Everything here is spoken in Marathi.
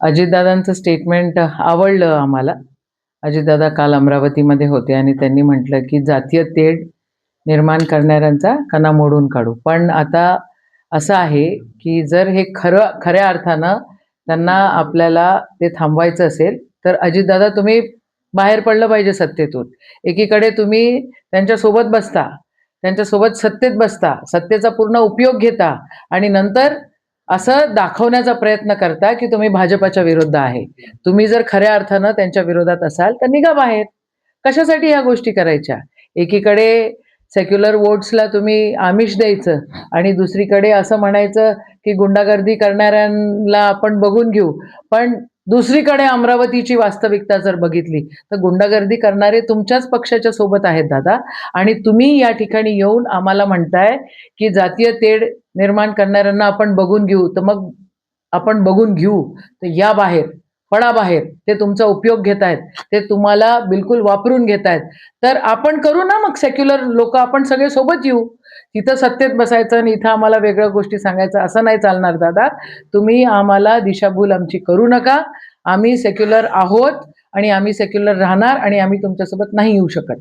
अजितदादांचं स्टेटमेंट आवडलं आम्हाला. अजितदादा काल अमरावतीमध्ये होते आणि त्यांनी म्हटलं की जातीय तेढ निर्माण करणाऱ्यांचा कणा मोडून काढू. पण आता असं आहे की जर हे खरं खऱ्या अर्थानं त्यांना आपल्याला ते थांबवायचं असेल तर अजितदादा तुम्ही बाहेर पडलं पाहिजे सत्तेतून. एकीकडे तुम्ही त्यांच्यासोबत बसता त्यांच्यासोबत सत्तेत बसता सत्तेचा पूर्ण उपयोग घेता आणि नंतर असं दाखवण्याचा प्रयत्न करता की तुम्ही भाजपाच्या विरुद्ध आहे. तुम्ही जर खऱ्या अर्थानं त्यांच्या विरोधात असाल तर निघा बाहेर. कशासाठी ह्या गोष्टी करायच्या? एकीकडे सेक्युलर वोट्सला तुम्ही आमिष द्यायचं आणि दुसरीकडे असं म्हणायचं की गुंडागर्दी करणाऱ्यांना आपण बघून घेऊ. पण दुसरीकडे अमरावतीची वास्तविकता जर बघितली तर गुंडागर्दी करणारे तुमच्याच पक्षाच्या सोबत आहेत दादा. आणि तुम्ही या ठिकाणी येऊन आम्हाला म्हणताय की जातीय तेढ निर्माण करणाऱ्यांना आपण बघून घेऊ तर मग आपण बघून घेऊ. तर या बाहेर फळाबाहेर. ते तुमचा उपयोग घेत आहेत ते तुम्हाला बिलकुल वापरून घेत आहेत तर आपण करू ना मग सेक्युलर लोक आपण सगळे सोबत येऊ. तिथं सत्तेत बसायचं आणि इथं आम्हाला वेगळ्या गोष्टी सांगायचं असं नाही चालणार दादा. तुम्ही आम्हाला दिशाभूल आमची करू नका. आम्ही सेक्युलर आहोत आणि आम्ही सेक्युलर राहणार आणि आम्ही तुमच्यासोबत नाही येऊ शकत.